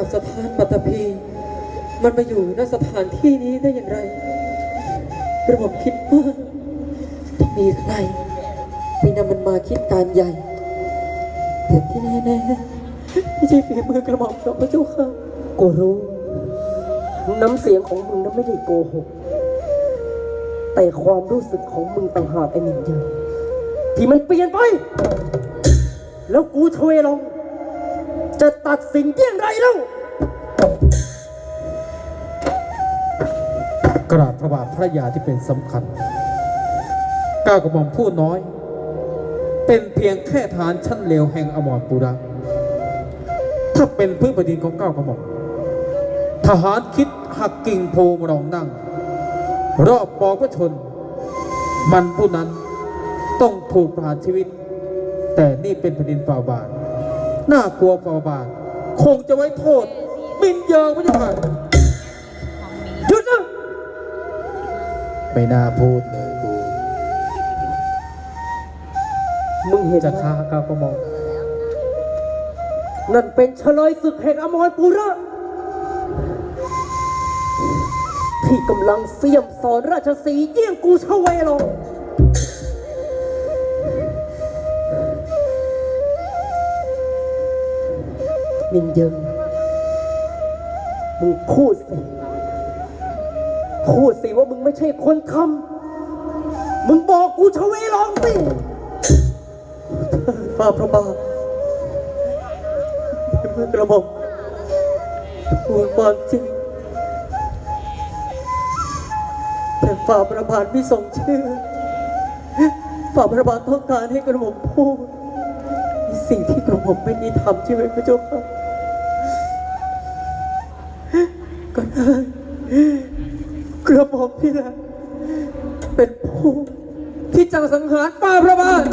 กับสถานปัตตภี มันมาอยู่ณสถานที่นี้ได้อย่างไรกระหม่อมคิดว่าต้องมีใครไปนำมันมาคิดการใหญ่แต่ที่แน่ๆไม่ใช่ฝีมือกระหม่อมหรอกพระเจ้าค่ะกูรู้ น้ำเสียงของมึงนั้นไม่ได้โกหก แต่ความรู้สึกของมึงต่างหากไอ้หนิงเยอะที่มันเปลี่ยนไป แล้วกูชเวลอง จะตัดสินเยี่ยงไรเล่า กราบพระบาทพระยาที่เป็นสำคัญ ก้าวกระหม่อมผู้น้อย เป็นเพียงแค่ฐานชั้นเลวแห่งอมรปุระ ถ้าเป็นพื้นแผ่นดินของก้าวกระหม่อมทหารคิดหักกิ่งโพมรองนั่ง รอบปอกชน มันผู้นั้นต้องถูกประหารชีวิต แต่นี่เป็นแผ่นดินฝ่าบาท น่ากลัวฝ่าบาท คงจะไว้โทษมินเยิงไม่ใช่ผ่านหยุดนะไม่น่าพูดเลยกู มึงเห็นจะไหมฆ่าก้าวกระหม่อมนั่นเป็นเฉลยศึกแห่งอมรปุระที่กำลังเสี่ยมสอนราชสีห์เยี่ยงกูชเวลอง มินเยิงมึงพูดสิ พูดสิว่ามึงไม่ใช่คนทำ มึงบอกกูชเวลองสิฝ่าพระบาทเมื่อกระหม่อมพูดความจริง แต่ฝ่าพระบาทไม่ทรงเชื่อฝ่าพระบาทต้องการให้กระหม่อมพูด สิ่งที่กระหม่อมไม่ได้ทำใช่ไหมพระเจ้าค่ะ ก็ได้กระผม่อมพี่แหละเป็นผู้ที่จะสังหารฝ้าพระบาท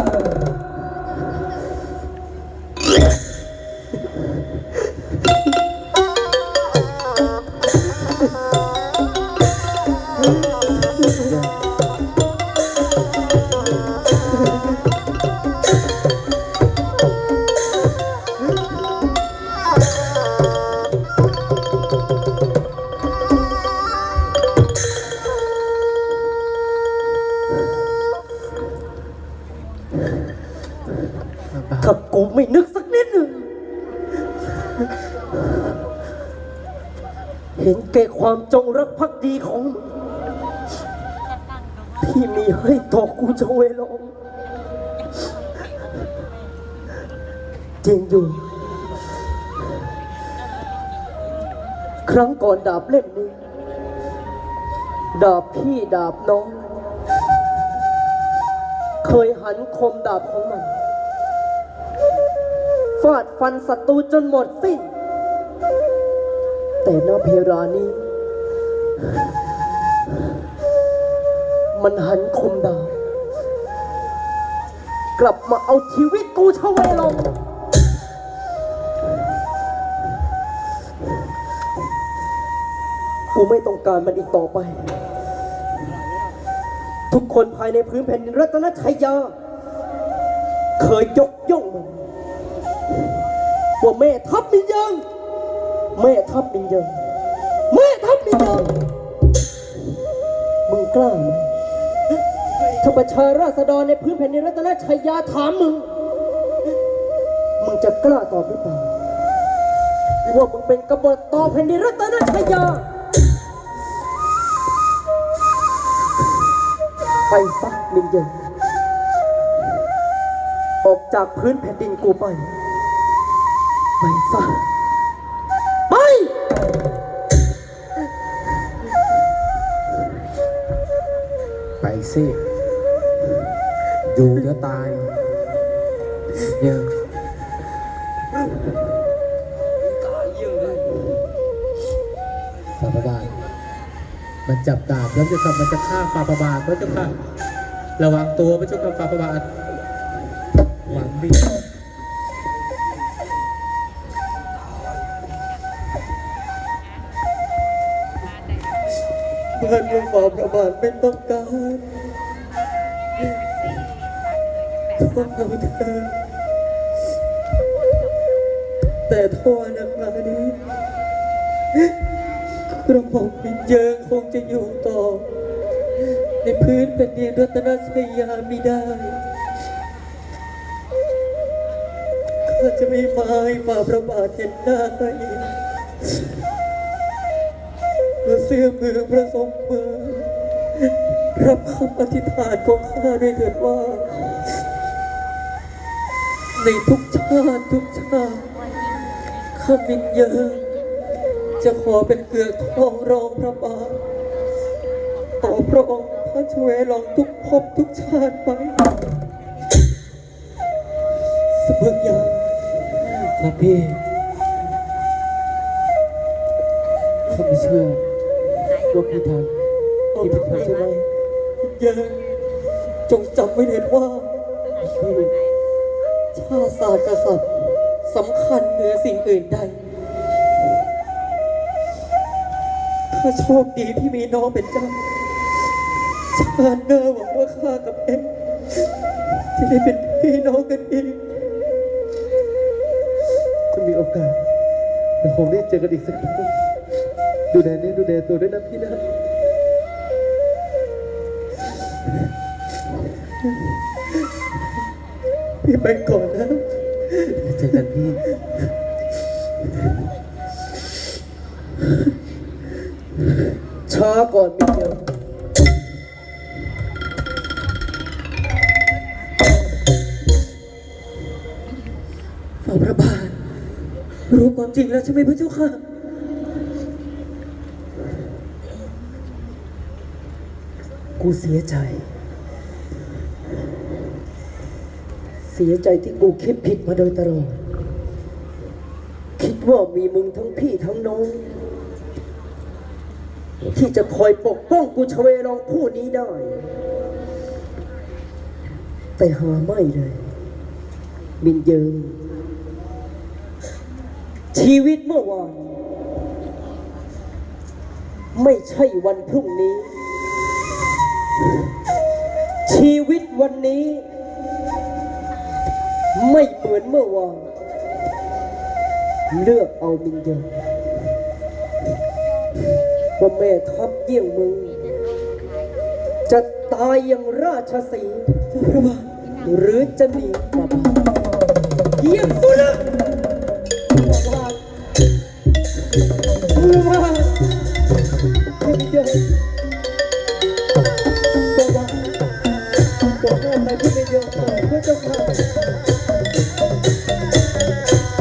เห็นแก่ความจงรักภักดีของ ที่มีให้ต่อกูจะเวลองจริงอยู่ ครั้งก่อนดาบเล่มนี้ ดาบพี่ดาบน้อง เคยหันคมดาบของมัน ฟาดฟันศัตรูจนหมดสิ้น แต่ณเพรานี้มันหันคมดาบกลับมาเอาชีวิตกูเชเวลง กูไม่ต้องการมันอีกต่อไป ทุกคนภายในพื้นแผ่นดินรัตนชัยยา เคยยกย่องมันว่าแม่ทัพมิยัง แม่ทัพมินยังแม่ทัพมินยังมึงกล้าไหมถ้าประชาราษฎรในพื้นแผ่นดินรัตนชัยยาถามมึง มึงจะกล้าตอบหรือเปล่าว่ามึงเป็นกบฏต่อแผ่นดินรัตนชัยยาไปซะมินยังออกจากพื้นแผ่นดินกูไป ไปซะ สิ อยู่เดี๋ยวตายเยอะฟาประบาทมันจับดาบแล้วจะขับมันจะฆ่าฟาประบาทพระเจ้าค่ะ ระวังตัวพระเจ้าค่ะฟาประบาทหวังดีเพื่อนว่าฝ่าพระบาทไม่ต้องการ โทษเราเธอ แต่โทษนะครานี้กระหม่อมมินเยิงคงจะอยู่ต่อ ในพื้นแผ่นดินรัตนชยาไม่ได้ข้าจะไม่มาให้ฝ่าพระบาทเห็นหน้าข้าอีกเพื่อเสื้อมือพระสงมือรับคำอธิษฐานของข้าด้วยเถิดว่า ในทุกชาติทุกชาติข้ามินเยิงจะขอเป็นเกลือทองรองพระบาทต่อพระองค์พระช่วยลองทุกภพทุกชาติไปเสมออย่างครับพี่เขาไม่เชื่อว่าพี่ทำพี่เป็นคนใช่ไหมเยิงจงจำไว้เลยว่าพี่ ชาติศาสตร์กษัตริย์สำคัญเหนือสิ่งอื่นใดข้าโชคดีที่มีน้องเป็นเจ้าชาติหน้าหวังว่าข้ากับเอ็มจะได้เป็นพี่น้องกันอีกจะมีโอกาสเดี๋ยวคงได้เจอกันอีกสักครั้งดูแลเนื้อดูแลตัวด้วยนะพี่นะ พี่ไปก่อนนะเจอกันพี่ ช้าก่อนมิเดียวฝ่าพระบาท รู้ความจริงแล้วใช่ไหมพระเจ้าค่ะ กูเสียใจ เสียใจที่กูคิดผิดมาโดยตลอด คิดว่ามีมึงทั้งพี่ทั้งน้อง ที่จะคอยปกป้องกูชเวลองผู้นี้ได้ แต่หาไม่เลย มินเยิง ชีวิตเมื่อวานไม่ใช่วันพรุ่งนี้ ชีวิตวันนี้ ไม่เหมือนเมื่อวานเลือกเอามินเยิงว่าแม่ทัพเยี่ยงมึง จะตายอย่างราชสีห์หรือจะหนีมาบ้านเยี่ย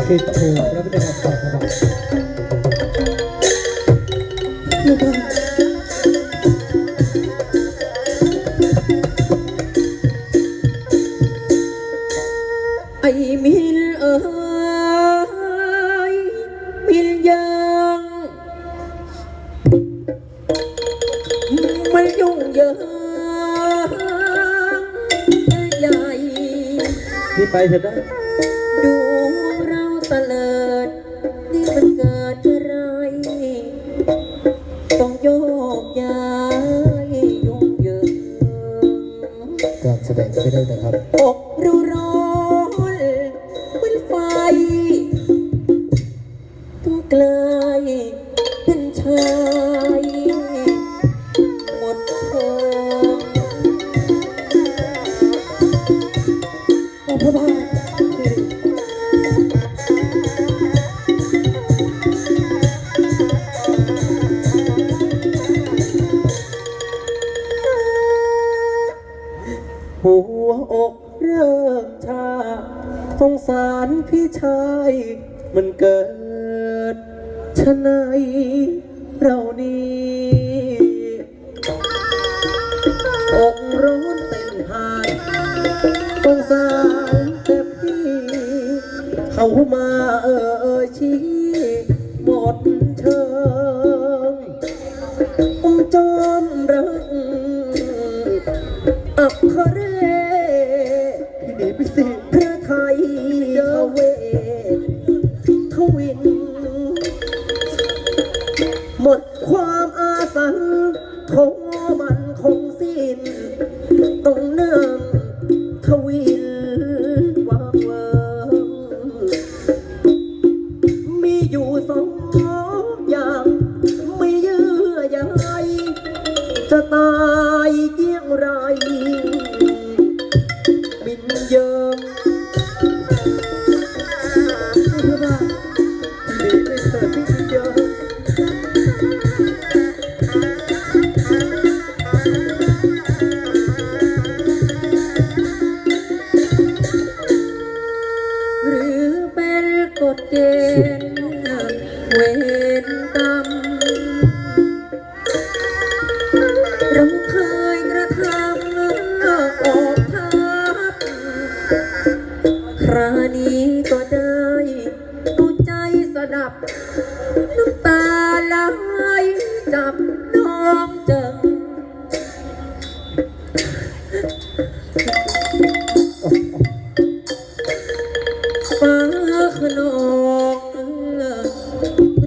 สุนัขคิดถูกแล้วก็ได้รับการสบายไอ้มิลเอ้ยมิลยังมันยุ่งเหยิงใหญ่พี่ไปเถอะนะ หัวอกเริ่มชาสงสารพี่ชาย มันเกิดชะไหนายเรานี้อกร้อนเต็มหายสงสารแต่พี่ เขามาเอ่ยชี้หมดเชิงอุ้มจอมรัก ตายเยี่ยงไรบินยิมหรือเป็นกฎเกณฑ์เวรกรรม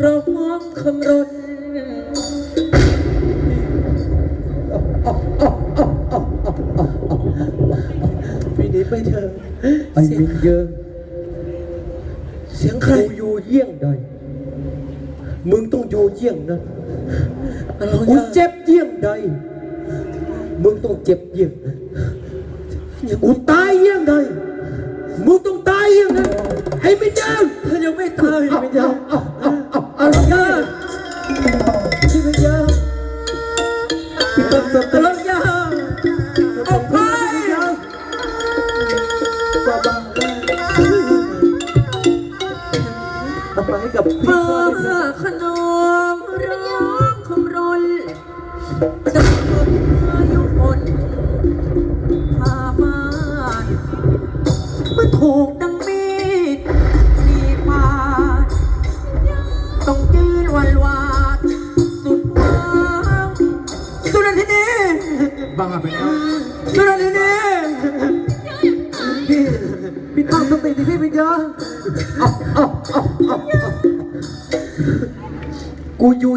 ร้องคำรนปีนี้ไปเถอะไอ้มินเยอะเสียงใครอยู่เยี่ยงใด มึงต้องอยู่เยี่ยงนั้นกูเจ็บเยี่ยงใด มึงต้องเจ็บเยี่ยงนั้นกูตายเยี่ยงใด มึงต้องตายเยี่ยงนั้นไอ้มินเยอะถ้ายังไม่ตายมินเยอ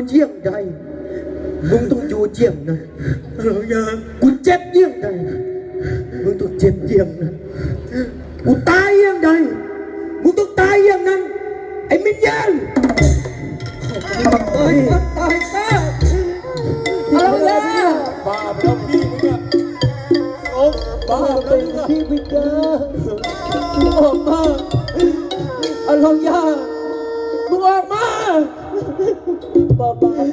เยี่ยงใดมึงต้องอยู่เยี่ยงนั้นกูเจ็บเยี่ยงใดมึงต้องเจ็บเยี่ยงนั้นกูตายเยี่ยงใดมึงต้องตายเยี่ยงนั้น ไอ้มินยันตายซะตายซะอะไรเนี่ยบ้าไปแล้วพี่มึงเนี่ยโอ้บ้าไปแล้วเนี่ยพี่วิญญาออกมาอารองยามึงออกมา บ้าบ้าจ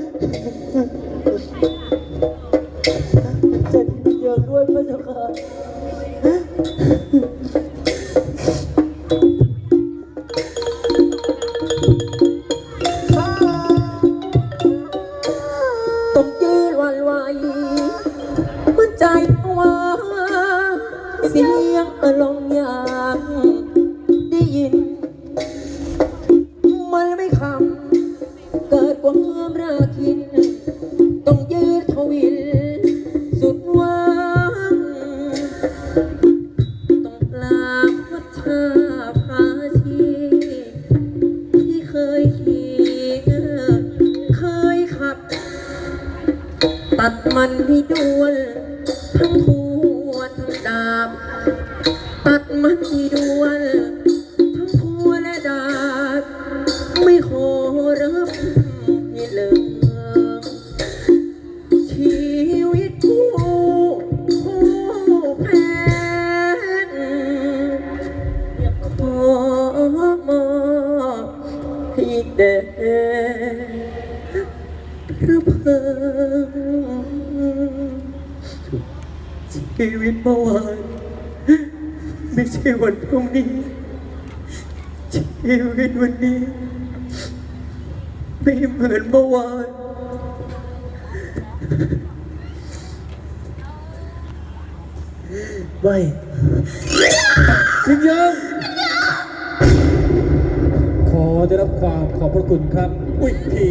เมื่อวานไม่ใช่วันพรุ่งนี้ ชีวิตวันนี้ ไม่เหมือนเมื่อวาน ไม่สิงยังขอได้รับความขอบพระคุณครับ อุ้ยผี